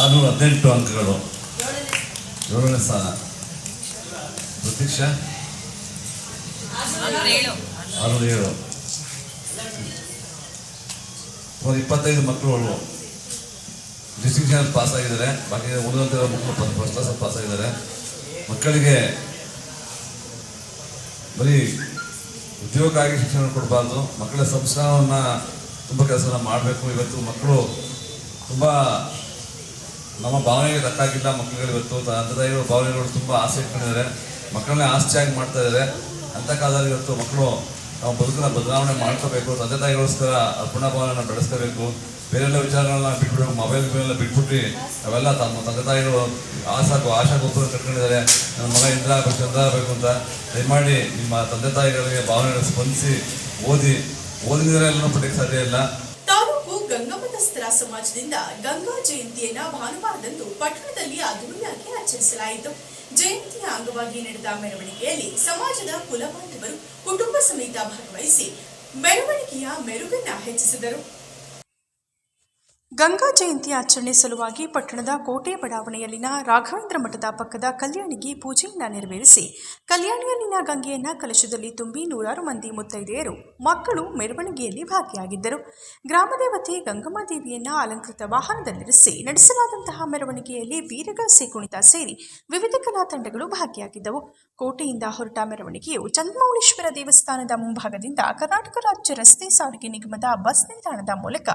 ಆರುನೂರ ಹದಿನೆಂಟು ಅಂಕಗಳು. ಏಳನೇ ಸ್ಥಾನ. ಪ್ರತೀಕ್ಷಾ ಆರುನೂರ ಏಳು ಒಂದು ಇಪ್ಪತ್ತೈದು ಮಕ್ಕಳು ಡಿಸ್ಟಿಂಕ್ಷನ್ ಪಾಸ್ ಆಗಿದ್ದಾರೆ. ಬಾಕಿ ಉಳಿದಂತೆ ಮಕ್ಕಳು ಫಸ್ಟ್ ಕ್ಲಾಸ್ ಪಾಸ್ ಆಗಿದ್ದಾರೆ. ಮಕ್ಕಳಿಗೆ ಬರೀ ಉದ್ಯೋಗಕ್ಕಾಗಿ ಶಿಕ್ಷಣ ಕೊಡಬಾರ್ದು. ಮಕ್ಕಳ ಸಂಸ್ಕಾರವನ್ನು ತುಂಬ ಕೆಲಸ ಮಾಡಬೇಕು. ಇವತ್ತು ಮಕ್ಕಳು ತುಂಬ ನಮ್ಮ ಭಾವನೆಗೆ ತಕ್ಕಾಗಿಲ್ಲ ಮಕ್ಕಳುಗಳು ಇವತ್ತು. ತಂದೆ ತಾಯಿಗಳು ಭಾವನೆಗಳು ತುಂಬ ಆಸೆ ಇಟ್ಕೊಂಡಿದ್ದಾರೆ. ಮಕ್ಕಳನ್ನೇ ಆಸ್ತಿಯಾಗಿ ಮಾಡ್ತಾ ಇದ್ದಾರೆ. ಅಂಥ ಕಾಲದಲ್ಲಿ ಇವತ್ತು ಮಕ್ಕಳು ನಾವು ಬದುಕನ್ನ ಬದಲಾವಣೆ ಮಾಡ್ಕೋಬೇಕು, ತಂದೆ ತಾಯಿಗೋಸ್ಕರ ಅರ್ಪಣಾ ಭಾವನೆ ಬೆಳೆಸ್ಕೋಬೇಕು. ಬೇರೆಲ್ಲ ವಿಚಾರಗಳನ್ನ ಬಿಟ್ಬಿಡ್ಬೇಕು ಮೊಬೈಲ್ ಎಲ್ಲ ಬಿಟ್ಬಿಟ್ಟು ಅವೆಲ್ಲ ತಮ್ಮ ತಂದೆ ತಾಯಿಗಳು ಆಸಾಕು ಗೊಬ್ಬರ ಕಟ್ಕೊಂಡಿದ್ದಾರೆ ನನ್ನ ಮಗ ಇಂದ್ರ ಆಗಬೇಕು ಅಂತ ದಯಮಾಡಿ ನಿಮ್ಮ ತಂದೆ ತಾಯಿಗಳಿಗೆ ಭಾವನೆ ಸ್ಪಂದಿಸಿ, ಓದಿ. ಓದಿದರೆ ಎಲ್ಲ ಪಡೆಯಕ್ಕೆ ಸಾಧ್ಯ ಇಲ್ಲ. ಸಮಾಜದಿಂದ ಗಂಗಾ ಜಯಂತಿಯನ್ನ ಭಾನುವಾರದಂದು ಪಟ್ಟಣದಲ್ಲಿ ಅದ್ದೂರಿಯಾಗಿ ಆಚರಿಸಲಾಯಿತು. ಜಯಂತಿಯ ಅಂಗವಾಗಿ ನಡೆದ ಮೆರವಣಿಗೆಯಲ್ಲಿ ಸಮಾಜದ ಕುಲಬಾಂಧವರು ಕುಟುಂಬ ಸಮೇತ ಭಾಗವಹಿಸಿ ಮೆರವಣಿಗೆಯ ಮೆರುಗನ್ನ ಹೆಚ್ಚಿಸಿದರು. ಗಂಗಾ ಜಯಂತಿ ಆಚರಣೆ ಸಲುವಾಗಿ ಪಟ್ಟಣದ ಕೋಟೆ ಬಡಾವಣೆಯಲ್ಲಿನ ರಾಘವೇಂದ್ರ ಮಠದ ಪಕ್ಕದ ಕಲ್ಯಾಣಿಗೆ ಪೂಜೆಯನ್ನ ನೆರವೇರಿಸಿ ಕಲ್ಯಾಣಿಯಲ್ಲಿನ ಗಂಗೆಯನ್ನ ಕಲಶದಲ್ಲಿ ತುಂಬಿ ನೂರಾರು ಮಂದಿ ಮುತ್ತೈದೆಯರು, ಮಕ್ಕಳು ಮೆರವಣಿಗೆಯಲ್ಲಿ ಭಾಗಿಯಾಗಿದ್ದರು. ಗ್ರಾಮದೇವತೆ ಗಂಗಮ್ಮ ದೇವಿಯನ್ನು ಅಲಂಕೃತ ವಾಹನದಲ್ಲಿರಿಸಿ ನಡೆಸಲಾದಂತಹ ಮೆರವಣಿಗೆಯಲ್ಲಿ ವೀರಗಾಸಿ ಕುಣಿತ ಸೇರಿ ವಿವಿಧ ಕಲಾ ತಂಡಗಳು ಭಾಗಿಯಾಗಿದ್ದವು. ಕೋಟೆಯಿಂದ ಹೊರಟ ಮೆರವಣಿಗೆಯು ಚಂದ್ರಮೌಳೀಶ್ವರ ದೇವಸ್ಥಾನದ ಮುಂಭಾಗದಿಂದ ಕರ್ನಾಟಕ ರಾಜ್ಯ ರಸ್ತೆ ಸಾರಿಗೆ ನಿಗಮದ ಬಸ್ ನಿಲ್ದಾಣದ ಮೂಲಕ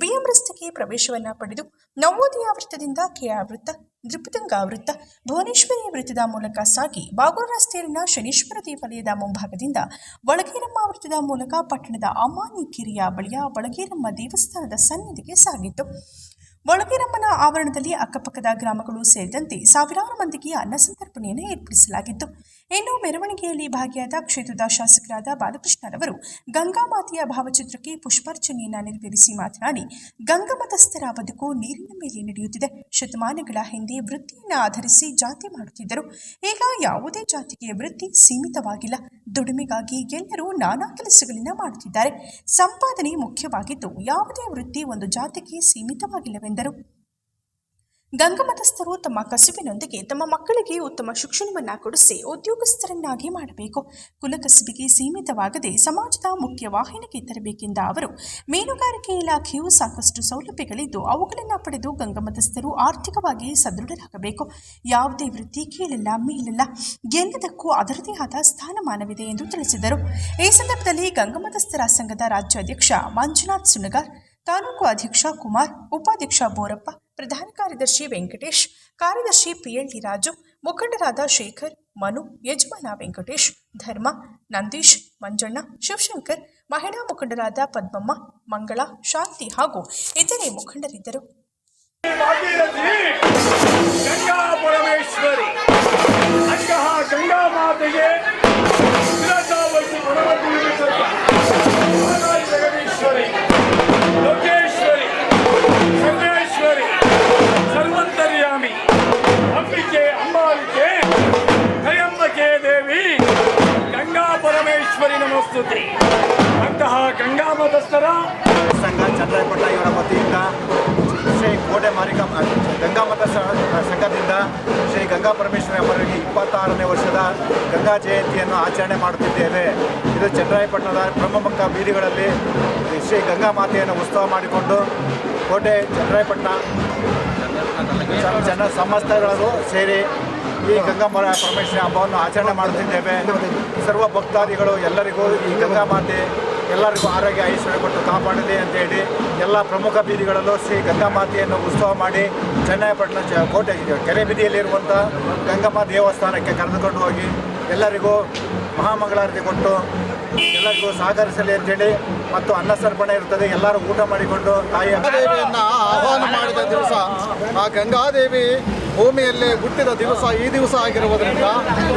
ಬಿಎಂ ರಸ್ತೆಗೆ ಪ್ರವೇಶವನ್ನ ಪಡೆದು ನವೋದಯ ವೃತ್ತದಿಂದ ಕೆಆರ್ ವೃತ್ತ ನೃಪತಂಗ ವೃತ್ತ, ಭುವನೇಶ್ವರಿ ವೃತ್ತದ ಮೂಲಕ ಸಾಗಿ ಬಾಗೂರು ರಸ್ತೆಯಲ್ಲಿನ ಶನೀಶ್ವರ ದೇವಾಲಯದ ಮುಂಭಾಗದಿಂದ ಒಳಗೇರಮ್ಮ ವೃತ್ತದ ಮೂಲಕ ಪಟ್ಟಣದ ಅಮಾನಿ ಕಿರಿಯ ಬಳಿಯ ಒಳಗೇರಮ್ಮ ದೇವಸ್ಥಾನದ ಸನ್ನಿಧಿಗೆ ಸಾಗಿತ್ತು ಒಳಗೇರಮ್ಮನ ಆವರಣದಲ್ಲಿ ಅಕ್ಕಪಕ್ಕದ ಗ್ರಾಮಗಳು ಸೇರಿದಂತೆ ಸಾವಿರಾರು ಮಂದಿಗೆ ಅನ್ನ ಸಂತರ್ಪಣೆಯನ್ನು ಏರ್ಪಡಿಸಲಾಗಿತ್ತು. ಇನ್ನು ಮೆರವಣಿಗೆಯಲ್ಲಿ ಭಾಗಿಯಾದ ಕ್ಷೇತ್ರದ ಶಾಸಕರಾದ ಬಾಲಕೃಷ್ಣರವರು ಗಂಗಾಮಾತೆಯ ಭಾವಚಿತ್ರಕ್ಕೆ ಪುಷ್ಪಾರ್ಚನೆಯನ್ನು ನೆರವೇರಿಸಿ ಮಾತನಾಡಿ ಗಂಗಮತಸ್ಥರ ಬದುಕು ನೀರಿನ ಮೇಲೆ ನಡೆಯುತ್ತಿದೆ. ಶತಮಾನಗಳ ಹಿಂದೆ ವೃತ್ತಿಯನ್ನು ಆಧರಿಸಿ ಜಾತಿ ಮಾಡುತ್ತಿದ್ದರು. ಈಗ ಯಾವುದೇ ಜಾತಿಗೆ ವೃತ್ತಿ ಸೀಮಿತವಾಗಿಲ್ಲ. ದುಡಿಮೆಗಾಗಿ ಎಲ್ಲರೂ ನಾನಾ ಕೆಲಸಗಳನ್ನು ಮಾಡುತ್ತಿದ್ದಾರೆ. ಸಂಪಾದನೆ ಮುಖ್ಯವಾಗಿದ್ದು, ಯಾವುದೇ ವೃತ್ತಿ ಒಂದು ಜಾತಿಗೆ ಸೀಮಿತವಾಗಿಲ್ಲವೆಂದರು. ಗಂಗಮತಸ್ಥರು ತಮ್ಮ ಕಸುಬಿನೊಂದಿಗೆ ತಮ್ಮ ಮಕ್ಕಳಿಗೆ ಉತ್ತಮ ಶಿಕ್ಷಣವನ್ನು ಕೊಡಿಸಿ ಉದ್ಯೋಗಸ್ಥರನ್ನಾಗಿ ಮಾಡಬೇಕು. ಕುಲಕಸುಬಿಗೆ ಸೀಮಿತವಾಗದೆ ಸಮಾಜದ ಮುಖ್ಯ ವಾಹಿನಿಗೆ ತರಬೇಕೆಂದ ಅವರು, ಮೀನುಗಾರಿಕೆ ಇಲಾಖೆಯು ಸಾಕಷ್ಟು ಸೌಲಭ್ಯಗಳಿದ್ದು ಅವುಗಳನ್ನು ಪಡೆದು ಗಂಗಮತಸ್ಥರು ಆರ್ಥಿಕವಾಗಿ ಸದೃಢರಾಗಬೇಕು. ಯಾವುದೇ ವೃತ್ತಿ ಕೀಳಲ್ಲ ಮೇಲಲ್ಲ ಎಲ್ಲದಕ್ಕೂ ಅದರದೇ ಆದ ಸ್ಥಾನಮಾನವಿದೆ ಎಂದು ತಿಳಿಸಿದರು. ಈ ಸಂದರ್ಭದಲ್ಲಿ ಗಂಗಮತಸ್ಥರ ಸಂಘದ ರಾಜ್ಯಾಧ್ಯಕ್ಷ ಮಂಜುನಾಥ್ ಸುನಗರ್, ತಾಲೂಕು ಅಧ್ಯಕ್ಷ ಕುಮಾರ್, ಉಪಾಧ್ಯಕ್ಷ ಬೋರಪ್ಪ ಪ್ರಧಾನ ಕಾರ್ಯದರ್ಶಿ ವೆಂಕಟೇಶ್, ಕಾರ್ಯದರ್ಶಿ ಪಿಎಲ್ಟಿ ರಾಜು, ಮುಖಂಡರಾದ ಶೇಖರ್, ಮನು, ಯಜಮಾನ ವೆಂಕಟೇಶ್, ಧರ್ಮ, ನಂದೀಶ್, ಮಂಜಣ್ಣ, ಶಿವಶಂಕರ್, ಮಹಿಳಾ ಮುಖಂಡರಾದ ಪದ್ಮಮ್ಮ, ಮಂಗಳ, ಶಾಂತಿ ಹಾಗೂ ಇತರೆ ಮುಖಂಡರಿದ್ದರು. ಗಂಗಾ ನಮಸ್ತುತಿ ಅಂತಹ ಗಂಗಾ ಮತಸ್ಥರ ಸಂಘ ಚಂದ್ರಪಟ್ಟ ಇವರ ವತಿಯಿಂದ ಶ್ರೀ ಕೋಟೆ ಮಾರಿಕ ಮತಸ್ಥ ಸಂಘದಿಂದ ಶ್ರೀ ಗಂಗಾ ಪರಮೇಶ್ವರ ಅವರಿಗೆ ಇಪ್ಪತ್ತಾರನೇ ವರ್ಷದ ಗಂಗಾ ಜಯಂತಿಯನ್ನು ಆಚರಣೆ ಮಾಡುತ್ತಿದ್ದೇವೆ. ಇದು ಚಂದ್ರಾಯಪಟ್ಟಣದ ಪ್ರಮುಖ ಬೀದಿಗಳಲ್ಲಿ ಶ್ರೀ ಗಂಗಾ ಮಾತೆಯನ್ನು ಉತ್ಸವ ಮಾಡಿಕೊಂಡು ಕೋಟೆ ಚಂದ್ರಾಯಪಟ್ಟಣ ಜನ- ಜನ ಸಮಸ್ತಗಳು ಸೇರಿ ಈ ಗಂಗಾ ಮರ ಪರಮೇಶ್ವರಿ ಹಬ್ಬವನ್ನು ಆಚರಣೆ ಮಾಡುತ್ತಿದ್ದೇವೆ. ಸರ್ವ ಭಕ್ತಾದಿಗಳು ಎಲ್ಲರಿಗೂ ಈ ಗಂಗಾ ಮಾತೆ ಎಲ್ಲರಿಗೂ ಆರೋಗ್ಯ, ಐಶ್ವರ್ಯ ಕೊಟ್ಟು ಕಾಪಾಡಲಿ ಅಂತೇಳಿ ಎಲ್ಲ ಪ್ರಮುಖ ಬೀದಿಗಳಲ್ಲೂ ಶ್ರೀ ಗಂಗಾಮಾತೆಯನ್ನು ಉತ್ಸವ ಮಾಡಿ ಚೆನ್ನಾಯಪಟ್ಟಣ ಚ ಕೋಟೆ ಕೆರೆ ಬೀದಿಯಲ್ಲಿರುವಂಥ ಗಂಗಮ್ಮ ದೇವಸ್ಥಾನಕ್ಕೆ ಕರೆದುಕೊಂಡು ಹೋಗಿ ಎಲ್ಲರಿಗೂ ಮಹಾಮಂಗಳಾರತಿ ಕೊಟ್ಟು ಎಲ್ಲರಿಗೂ ಸಹಕರಿಸಲಿ ಅಂತೇಳಿ ಮತ್ತು ಅನ್ನ ಸರ್ಪಣೆ ಇರ್ತದೆ ಎಲ್ಲರೂ ಊಟ ಮಾಡಿಕೊಂಡು ತಾಯಿಯ ದೇವಿಯನ್ನು ಆಹ್ವಾನ ಮಾಡಿದ ದಿವಸ ಆ ಗಂಗಾದೇವಿ ಭೂಮಿಯಲ್ಲೇ ಹುಟ್ಟಿದ ದಿವಸ ಈ ದಿವಸ ಆಗಿರುವುದರಿಂದ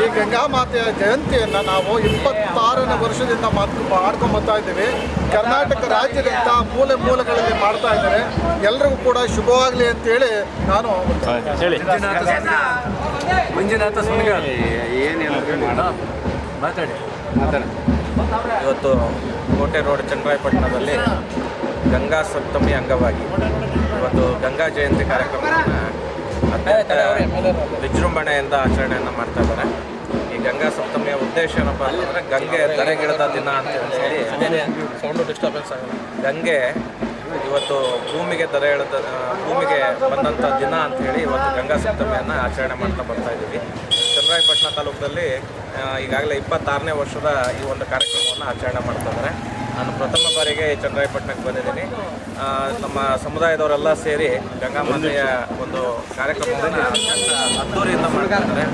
ಈ ಗಂಗಾ ಮಾತೆಯ ಜಯಂತಿಯನ್ನು ನಾವು ಇಪ್ಪತ್ತಾರನೇ ವರ್ಷದಿಂದ ಮಾತು ಮಾಡ್ಕೊಂಡು ಬರ್ತಾ ಇದ್ದೀವಿ. ಕರ್ನಾಟಕ ರಾಜ್ಯದಂತ ಮೂಲೆ ಮೂಲೆಗಳಲ್ಲಿ ಮಾಡ್ತಾ ಇದ್ದಾರೆ. ಎಲ್ರಿಗೂ ಕೂಡ ಶುಭವಾಗಲಿ ಅಂತೇಳಿ ನಾನು ಮಂಜುನಾಥ ಮಾತಾಡಿ. ಮಾತಾಡಿ. ಇವತ್ತು ಕೋಟೆ ರೋಡ್ ಚನ್ನರಾಯಪಟ್ಟಣದಲ್ಲಿ ಗಂಗಾ ಸಪ್ತಮಿ ಅಂಗವಾಗಿ ಇವತ್ತು ಗಂಗಾ ಜಯಂತಿ ಕಾರ್ಯಕ್ರಮವನ್ನು ಅತ್ಯಂತ ವಿಜೃಂಭಣೆಯಿಂದ ಆಚರಣೆಯನ್ನು ಮಾಡ್ತಾ ಇದ್ದಾರೆ. ಈ ಗಂಗಾ ಸಪ್ತಮಿಯ ಉದ್ದೇಶ ಏನಪ್ಪ ಅಂತಂದರೆ ಗಂಗೆ ಧರೆಗಿಳಿದ ದಿನ ಅಂತ ಹೇಳಿ ಸೌಂಡು ಡಿಸ್ಟರ್ಬೆನ್ಸ್ ಆಗಲ್ಲ. ಗಂಗೆ ಇವತ್ತು ಭೂಮಿಗೆ ಧರೆ ಇಳಿದ ಭೂಮಿಗೆ ಬಂದಂಥ ದಿನ ಅಂತ ಹೇಳಿ ಇವತ್ತು ಗಂಗಾ ಸಪ್ತಮಿಯನ್ನು ಆಚರಣೆ ಮಾಡ್ತಾ ಬರ್ತಾ ಇದ್ದೀವಿ. ಚನ್ನರಾಯಪಟ್ಟಣ ತಾಲೂಕಲ್ಲಿ ಈಗಾಗಲೇ ಇಪ್ಪತ್ತಾರನೇ ವರ್ಷದ ಈ ಒಂದು ಕಾರ್ಯಕ್ರಮವನ್ನು ಆಚರಣೆ ಮಾಡ್ತಾ ಇದ್ದಾರೆ. ನಾನು ಪ್ರಥಮ ಬಾರಿಗೆ ಚಂದ್ರಾಯಪಟ್ಟಣಕ್ಕೆ ಬಂದಿದ್ದೀನಿ. ನಮ್ಮ ಸಮುದಾಯದವರೆಲ್ಲ ಸೇರಿ ಗಂಗಾ ಮಾತೆಯ ಒಂದು ಕಾರ್ಯಕ್ರಮವನ್ನು ಅತ್ಯಂತ ಅದ್ದೂರಿಯಿಂದ ಮಾಡ್ತಾ ಇದ್ದಾರೆ.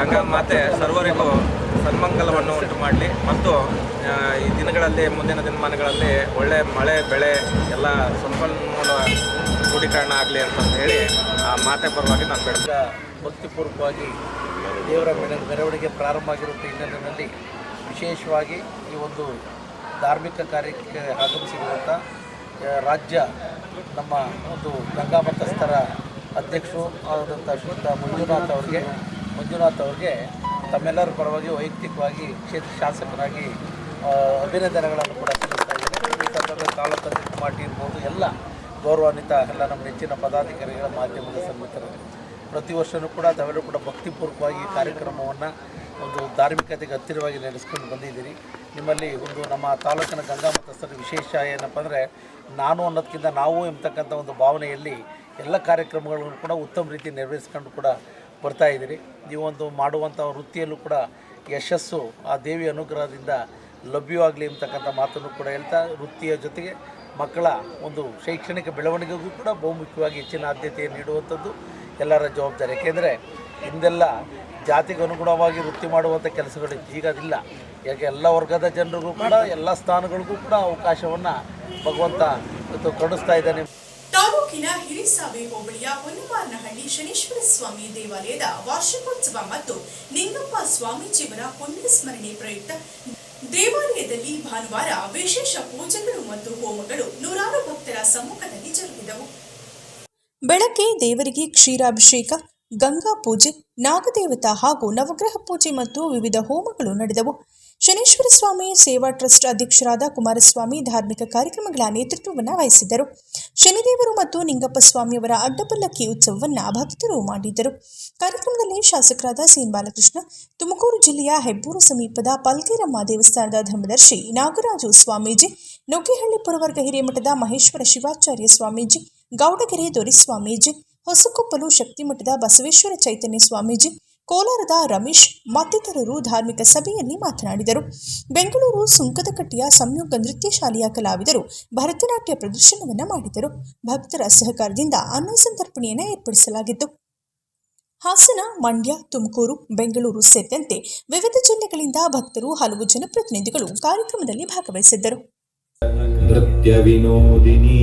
ಗಂಗಾ ಮಾತೆ ಸರ್ವರಿಗೂ ಸನ್ಮಂಗಲವನ್ನು ಉಂಟು ಮಾಡಲಿ. ಮತ್ತು ಈ ದಿನಗಳಲ್ಲಿ, ಮುಂದಿನ ದಿನಮಾನಗಳಲ್ಲಿ ಒಳ್ಳೆ ಮಳೆ, ಬೆಳೆ ಎಲ್ಲ ಸಂಪನ್ಮೂಲ ಕ್ರೋಢೀಕರಣ ಆಗಲಿ ಅಂತ ಹೇಳಿ ಆ ಮಾತೆ ಪರವಾಗಿ ನಾನು ಬೆಳೆದ ಭಕ್ತಿಪೂರ್ವಕವಾಗಿ ದೇವರ ಮೆರ ಮೆರವಣಿಗೆ ಪ್ರಾರಂಭ ಆಗಿರುವ ಹಿನ್ನೆಲೆಯಲ್ಲಿ. ವಿಶೇಷವಾಗಿ ಈ ಒಂದು ಧಾರ್ಮಿಕ ಕಾರ್ಯಕ್ಕೆ ಆಗಮಿಸಿರುವಂಥ ರಾಜ್ಯ ನಮ್ಮ ಒಂದು ಗಂಗಾ ಮತಸ್ಥರ ಅಧ್ಯಕ್ಷರು ಆದಂಥ ಶ್ರೀಯುತ ಮಂಜುನಾಥ್ ಅವರಿಗೆ ಮಂಜುನಾಥ್ ಅವರಿಗೆ ತಮ್ಮೆಲ್ಲರ ಪರವಾಗಿ ವೈಯಕ್ತಿಕವಾಗಿ ಕ್ಷೇತ್ರ ಶಾಸಕರಾಗಿ ಅಭಿನಂದನೆಗಳನ್ನು ಕೂಡ ಸಲ್ಲಿಸ್ತಾ ಇದ್ದಾರೆ ಈ ಸಂದರ್ಭದಲ್ಲಿ ತಾಲೂಕು ಮಾಟಿ ಇರ್ಬೋದು, ಎಲ್ಲ ಗೌರವಾನ್ವಿತ ಎಲ್ಲ ನಮ್ಮ ನೆಚ್ಚಿನ ಪದಾಧಿಕಾರಿಗಳ ಮಾಧ್ಯಮದ ಸನ್ಮಿತರು ಪ್ರತಿ ವರ್ಷವೂ ಕೂಡ ತಾವೆಲ್ಲರೂ ಕೂಡ ಭಕ್ತಿಪೂರ್ವಕವಾಗಿ ಈ ಕಾರ್ಯಕ್ರಮವನ್ನು ಒಂದು ಧಾರ್ಮಿಕತೆಗೆ ಹತ್ತಿರವಾಗಿ ನಡೆಸ್ಕೊಂಡು ಬಂದಿದ್ದೀರಿ. ನಿಮ್ಮಲ್ಲಿ ಒಂದು ನಮ್ಮ ತಾಲೂಕಿನ ಗಂಗಾ ಮತಸ್ಥರ ವಿಶೇಷ ಏನಪ್ಪ ಅಂದರೆ, ನಾನು ಅನ್ನೋದಕ್ಕಿಂತ ನಾವು ಎಂಬತಕ್ಕಂಥ ಒಂದು ಭಾವನೆಯಲ್ಲಿ ಎಲ್ಲ ಕಾರ್ಯಕ್ರಮಗಳನ್ನು ಕೂಡ ಉತ್ತಮ ರೀತಿ ನೆರವೇರಿಸ್ಕೊಂಡು ಕೂಡ ಬರ್ತಾ ಇದ್ದೀರಿ. ನೀವೊಂದು ಮಾಡುವಂಥ ವೃತ್ತಿಯಲ್ಲೂ ಕೂಡ ಯಶಸ್ಸು, ಆ ದೇವಿ ಅನುಗ್ರಹದಿಂದ ಲಭ್ಯವಾಗಲಿ ಎಂಬತಕ್ಕಂಥ ಮಾತನ್ನು ಕೂಡ ಹೇಳ್ತಾ, ವೃತ್ತಿಯ ಜೊತೆಗೆ ಮಕ್ಕಳ ಒಂದು ಶೈಕ್ಷಣಿಕ ಬೆಳವಣಿಗೆಗೂ ಕೂಡ ಬಹುಮುಖ್ಯವಾಗಿ ಹೆಚ್ಚಿನ ಆದ್ಯತೆ ನೀಡುವಂಥದ್ದು ಎಲ್ಲರ ಜವಾಬ್ದಾರಿ. ಯಾಕೆಂದರೆ ಹಿಂದೆಲ್ಲ ಜಾತಿಗೆ ಅನುಗುಣವಾಗಿ ವೃತ್ತಿ ಮಾಡುವಂಥ ಕೆಲಸಗಳಿತ್ತು ಈಗ ಅದಿಲ್ಲ. ಯಾಕೆ ಎಲ್ಲ ವರ್ಗದ ಜನರಿಗೂ ಕೂಡ, ಎಲ್ಲ ಸ್ಥಾನಗಳಿಗೂ ಕೂಡ ಅವಕಾಶವನ್ನು ಭಗವಂತ ಕೊಡಿಸ್ತಾ ಇದ್ದಾನೆ. ತಾಲೂಕಿನ ಹಿರಿಸಾವೆ ಹೋಬಳಿಯ ಹೊನ್ನಮಾರನಹಳ್ಳಿ ಶನೀಶ್ವರ ಸ್ವಾಮಿ ದೇವಾಲಯದ ವಾರ್ಷಿಕೋತ್ಸವ ಮತ್ತು ನಿಂಗಪ್ಪ ಸ್ವಾಮೀಜಿಯವರ ಪುಣ್ಯಸ್ಮರಣೆ ಪ್ರಯುಕ್ತ ದೇವಾಲಯದಲ್ಲಿ ಭಾನುವಾರ ವಿಶೇಷ ಪೂಜೆಗಳು ಮತ್ತು ಹೋಮಗಳು ನೂರಾರು ಭಕ್ತರ ಸಮ್ಮುಖದಲ್ಲಿ ಜರುಗಿದವು. ಬೆಳಗ್ಗೆ ದೇವರಿಗೆ ಕ್ಷೀರಾಭಿಷೇಕ, ಗಂಗಾ ಪೂಜೆ, ನಾಗದೇವತಾ ಹಾಗೂ ನವಗ್ರಹ ಪೂಜೆ ಮತ್ತು ವಿವಿಧ ಹೋಮಗಳು ನಡೆದವು. ಶನೇಶ್ವರ ಸ್ವಾಮಿ ಸೇವಾ ಟ್ರಸ್ಟ್ ಅಧ್ಯಕ್ಷರಾದ ಕುಮಾರಸ್ವಾಮಿ ಧಾರ್ಮಿಕ ಕಾರ್ಯಕ್ರಮಗಳ ನೇತೃತ್ವವನ್ನು ವಹಿಸಿದ್ದರು. ಶನಿದೇವರು ಮತ್ತು ನಿಂಗಪ್ಪ ಸ್ವಾಮಿಯವರ ಅಡ್ಡಪಲ್ಲಕ್ಕಿ ಉತ್ಸವವನ್ನು ಭಕ್ತರು ಮಾಡಿದ್ದರು. ಕಾರ್ಯಕ್ರಮದಲ್ಲಿ ಶಾಸಕರಾದ ಸಿಎನ್ ಬಾಲಕೃಷ್ಣ, ತುಮಕೂರು ಜಿಲ್ಲೆಯ ಹೆಬ್ಬೂರು ಸಮೀಪದ ಪಲ್ಕೇರಮ್ಮ ದೇವಸ್ಥಾನದ ಧರ್ಮದರ್ಶಿ ನಾಗರಾಜು ಸ್ವಾಮೀಜಿ, ನುಗ್ಗಿಹಳ್ಳಿ ಪುರವರ್ಗ ಹಿರೇಮಠದ ಮಹೇಶ್ವರ ಶಿವಾಚಾರ್ಯ ಸ್ವಾಮೀಜಿ, ಗೌಡಗೆರೆ ದೊರೆಸ್ವಾಮೀಜಿ, ಹೊಸಕೊಪ್ಪಲು ಶಕ್ತಿಮಠದ ಬಸವೇಶ್ವರ ಚೈತನ್ಯ ಸ್ವಾಮೀಜಿ ಕೋಲಾರದ ರಮೇಶ್ ಮತ್ತಿತರರು ಧಾರ್ಮಿಕ ಸಭೆಯಲ್ಲಿ ಮಾತನಾಡಿದರು. ಬೆಂಗಳೂರು ಸುಂಕದಕಟ್ಟೆಯ ಸಂಯುಕ್ತ ನೃತ್ಯ ಶಾಲೆಯ ಕಲಾವಿದರು ಭರತನಾಟ್ಯ ಪ್ರದರ್ಶನವನ್ನು ಮಾಡಿದರು. ಭಕ್ತರ ಸಹಕಾರದಿಂದ ಅನ್ನ ಸಂತರ್ಪಣೆಯನ್ನು ಏರ್ಪಡಿಸಲಾಗಿತ್ತು. ಹಾಸನ, ಮಂಡ್ಯ, ತುಮಕೂರು, ಬೆಂಗಳೂರು ಸೇರಿದಂತೆ ವಿವಿಧ ಜಿಲ್ಲೆಗಳಿಂದ ಭಕ್ತರು ಹಲವು ಜನಪ್ರತಿನಿಧಿಗಳು ಕಾರ್ಯಕ್ರಮದಲ್ಲಿ ಭಾಗವಹಿಸಿದ್ದರು. ನೃತ್ಯ ವಿನೋದಿನಿ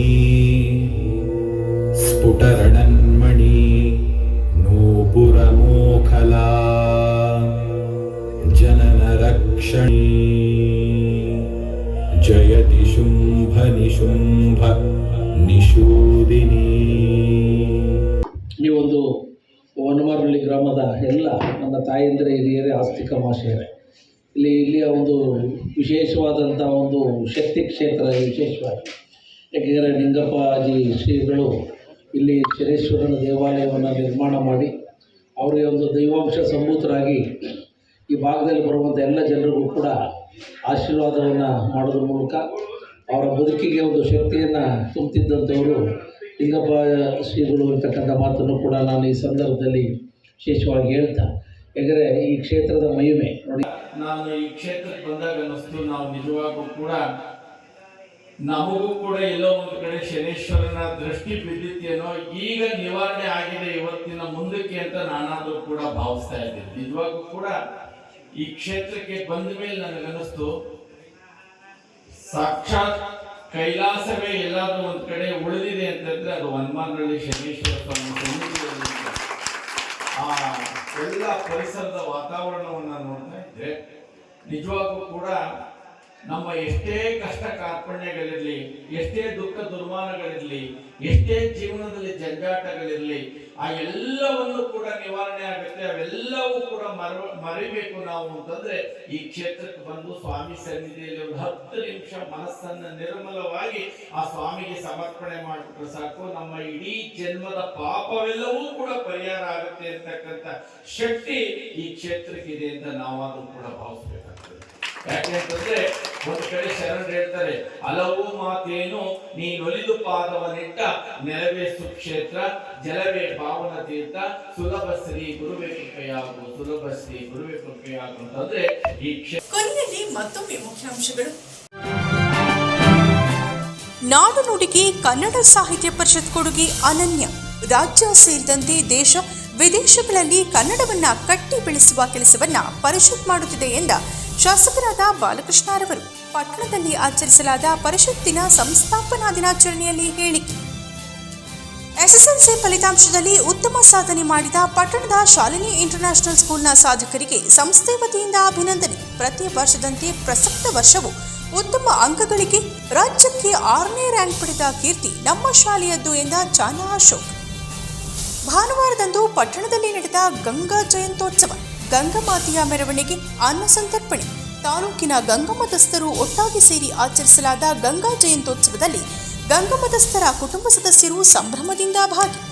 ಸ್ಫುಟರಣನ್ नूपुरमोखला जननरक्षणी जयति शुम्भनिशुम्भ निषूदिनी ಈ ಒಂದು ವನಮಾರಳ್ಳಿ ಗ್ರಾಮದ ಎಲ್ಲ ನನ್ನ ತಾಯಂದಿರ ಹಿರಿಯರೇ ಆಸ್ತಿಕ ಮಹಾಶಯರೇ ಇಲ್ಲಿ ಇಲ್ಲಿಯ ಒಂದು ವಿಶೇಷವಾದಂಥ ಒಂದು ಶಕ್ತಿ ಕ್ಷೇತ್ರ ವಿಶೇಷವಾಗಿ ಯಾಕೆಂದರೆ ನಿಂಗಪ್ಪಾಜಿ ಶ್ರೀಗಳು ಇಲ್ಲಿ ಶನೇಶ್ವರನ ದೇವಾಲಯವನ್ನು ನಿರ್ಮಾಣ ಮಾಡಿ ಅವರಿಗೆ ಒಂದು ದೈವಾಂಶ ಸಂಭೂತರಾಗಿ ಈ ಭಾಗದಲ್ಲಿ ಬರುವಂಥ ಎಲ್ಲ ಜನರಿಗೂ ಕೂಡ ಆಶೀರ್ವಾದವನ್ನು ಮಾಡೋದ್ರ ಮೂಲಕ ಅವರ ಬದುಕಿಗೆ ಒಂದು ಶಕ್ತಿಯನ್ನು ತುಂಬುತ್ತಿದ್ದಂಥವರು ಲಿಂಗಪ್ಪ ಶ್ರೀಗಳು ಇರ್ತಕ್ಕಂಥ ಮಾತನ್ನು ಕೂಡ ನಾನು ಈ ಸಂದರ್ಭದಲ್ಲಿ ವಿಶೇಷವಾಗಿ ಹೇಳ್ತಾ. ಏಕೆಂದರೆ ಈ ಕ್ಷೇತ್ರದ ಮಹಿಮೆ ನೋಡಿ. ನಾನು ಈ ಕ್ಷೇತ್ರಕ್ಕೆ ಬಂದಾಗ ಅನ್ನಿಸ್ತು, ನಾವು ನಿಜವಾಗೂ ಕೂಡ ನಮಗೂ ಕೂಡ ಎಲ್ಲೋ ಒಂದು ಕಡೆ ಶನೇಶ್ವರನ ದೃಷ್ಟಿ ಬಿದ್ದಿತ್ತೇನೋ, ಈಗ ನಿವಾರಣೆ ಆಗಿದೆ ಇವತ್ತಿನ ಮುಂದಕ್ಕೆ ಅಂತ ನಾನಾದ್ರೂ ಕೂಡ ಭಾವಿಸ್ತಾ ಇದ್ದೀನಿ. ನಿಜವಾಗೂ ಕೂಡ ಈ ಕ್ಷೇತ್ರಕ್ಕೆ ಬಂದ ಮೇಲೆ ನನಗನ್ನಿಸ್ತು, ಸಾಕ್ಷಾತ್ ಕೈಲಾಸವೇ ಎಲ್ಲಾದ್ರೂ ಒಂದ್ ಕಡೆ ಉಳಿದಿದೆ ಅಂತಂದ್ರೆ ಅದು ಹನುಮಾನಹಳ್ಳಿ ಶನೇಶ್ವರ ಸ್ವಾಮಿ ಆ ಎಲ್ಲ ಪರಿಸರದ ವಾತಾವರಣವನ್ನ ನೋಡ್ತಾ ಇದ್ರೆ ನಿಜವಾಗೂ ಕೂಡ ನಮ್ಮ ಎಷ್ಟೇ ಕಷ್ಟ ಕಾರ್ಪಣ್ಯಗಳಿರಲಿ, ಎಷ್ಟೇ ದುಃಖ ದುರ್ಮಾನಗಳಿರಲಿ ಎಷ್ಟೇ ಜೀವನದಲ್ಲಿ ಜಂಜಾಟಗಳಿರಲಿ ಆ ಎಲ್ಲವನ್ನು ಕೂಡ ನಿವಾರಣೆ ಆಗುತ್ತೆ, ಅವೆಲ್ಲವೂ ಕೂಡ ಮರ ಮರಿಬೇಕು ನಾವು ಅಂತಂದ್ರೆ ಈ ಕ್ಷೇತ್ರಕ್ಕೆ ಬಂದು ಸ್ವಾಮಿ ಸನ್ನಿಧಿಯಲ್ಲಿ ಒಂದು ಹತ್ತು ನಿಮಿಷ ಮನಸ್ಸನ್ನ ನಿರ್ಮಲವಾಗಿ ಆ ಸ್ವಾಮಿಗೆ ಸಮರ್ಪಣೆ ಮಾಡಿಬಿಟ್ರೆ ಸಾಕು. ನಮ್ಮ ಇಡೀ ಜನ್ಮದ ಪಾಪವೆಲ್ಲವೂ ಕೂಡ ಪರಿಹಾರ ಆಗುತ್ತೆ ಅಂತಕ್ಕಂಥ ಶಕ್ತಿ ಈ ಕ್ಷೇತ್ರಕ್ಕಿದೆ ಅಂತ ನಾವಾದ್ರೂ ಕೂಡ ಭಾವಿಸ್ಬೇಕಾಗ್ತದೆ ಯಾಕೆ ಅಂತಂದ್ರೆ ಒಂದು ಕಡೆ ಶರಣ ಹೇಳ್ತಾರೆ ಹಲವು ಮಾತೇನು ನೀನೊಲಿದು ಪಾದವನಿಟ್ಟ ನೆಲವೇ ಸುಕ್ಷೇತ್ರ, ಜಲವೇ ಪಾವನ ತೀರ್ಥ, ಸುಲಭ ಶ್ರೀ ಗುರುವೇ ಕೃಪೆಯಾಗು, ಸುಲಭ ಶ್ರೀ ಗುರುವೇ ಕೃಪೆಯಾಗು ಅಂತಂದ್ರೆ ಈ ಕೊನೆಯಲ್ಲಿ ಮತ್ತೊಮ್ಮೆ ಮುಖ್ಯಾಂಶಗಳು. ನಾಡು ನುಡಿಗೆ ಕನ್ನಡ ಸಾಹಿತ್ಯ ಪರಿಷತ್ ಕೊಡುಗೆ ಅನನ್ಯ. ರಾಜ್ಯ ಸೇರಿದಂತೆ ದೇಶ, ವಿದೇಶಗಳಲ್ಲಿ ಕನ್ನಡವನ್ನ ಕಟ್ಟಿ ಬೆಳೆಸುವ ಕೆಲಸವನ್ನ ಪರಿಷತ್ ಮಾಡುತ್ತಿದೆ ಎಂದ ಶಾಸಕರಾದ ಬಾಲಕೃಷ್ಣರವರು ಪಟ್ಟಣದಲ್ಲಿ ಆಚರಿಸಲಾದ ಪರಿಷತ್ತಿನ ಸಂಸ್ಥಾಪನಾ ದಿನಾಚರಣೆಯಲ್ಲಿ ಹೇಳಿಕೆ ಎಸ್ಎಸ್ಎಲ್ಸಿ ಫಲಿತಾಂಶದಲ್ಲಿ ಉತ್ತಮ ಸಾಧನೆ ಮಾಡಿದ ಪಟ್ಟಣದ ಶಾಲಿನಿ ಇಂಟರ್ನ್ಯಾಷನಲ್ ಸ್ಕೂಲ್ನ ಸಾಧಕರಿಗೆ ಸಂಸ್ಥೆ ವತಿಯಿಂದ ಅಭಿನಂದನೆ. ಪ್ರತಿ ವರ್ಷದಂತೆ ಪ್ರಸಕ್ತ ವರ್ಷವು ಉತ್ತಮ ಅಂಕಗಳಿಗೆ ರಾಜ್ಯಕ್ಕೆ ಆರನೇ ರ್ಯಾಂಕ್ ಪಡೆದ ಕೀರ್ತಿ ನಮ್ಮ ಶಾಲೆಯದ್ದು ಎಂದ ಚಾನಾ ಅಶೋಕ್. ಭಾನುವಾರದಂದು ಪಟ್ಟಣದಲ್ಲಿ ನಡೆದ ಗಂಗಾ ಜಯಂತ್ಯೋತ್ಸವ. ಗಂಗಮಾತೆಯ ಮೆರವಣಿಗೆ ಅನ್ನ ಸಂತರ್ಪಣೆ. ತಾಲೂಕಿನ ಗಂಗಮತಸ್ಥರು ಒಟ್ಟಾಗಿ ಸೇರಿ ಆಚರಿಸಲಾದ ಗಂಗಾ ಜಯಂತ್ಯೋತ್ಸವದಲ್ಲಿ ಗಂಗಮತಸ್ಥರ ಕುಟುಂಬ ಸದಸ್ಯರು ಸಂಭ್ರಮದಿಂದ ಭಾಗಿ.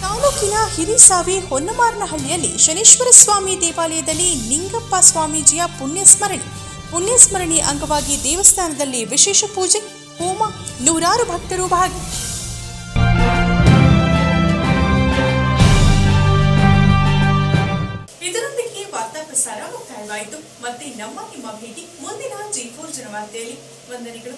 ತಾಲೂಕಿನ ಹಿರಿಸಾವಿ ಹೊನ್ನಮಾರನಹಳ್ಳಿಯಲ್ಲಿ ಶನೇಶ್ವರ ಸ್ವಾಮಿ ದೇವಾಲಯದಲ್ಲಿ ನಿಂಗಪ್ಪ ಸ್ವಾಮೀಜಿಯ ಪುಣ್ಯಸ್ಮರಣೆ. ಪುಣ್ಯಸ್ಮರಣೆ ಅಂಗವಾಗಿ ದೇವಸ್ಥಾನದಲ್ಲಿ ವಿಶೇಷ ಪೂಜೆ, ಹೋಮ, ನೂರಾರು ಭಕ್ತರು ಭಾಗಿ. ಪ್ರಸಾರ ಮುಕ್ತಾಯವಾಯಿತು ಮತ್ತೆ ನಮ್ಮ ನಿಮ್ಮ ಭೇಟಿ ಮುಂದಿನ ಜಿ ಫೋರ್ ಜನವಾರ್ತೆಯಲ್ಲಿ ವಂದನೆಗಳು.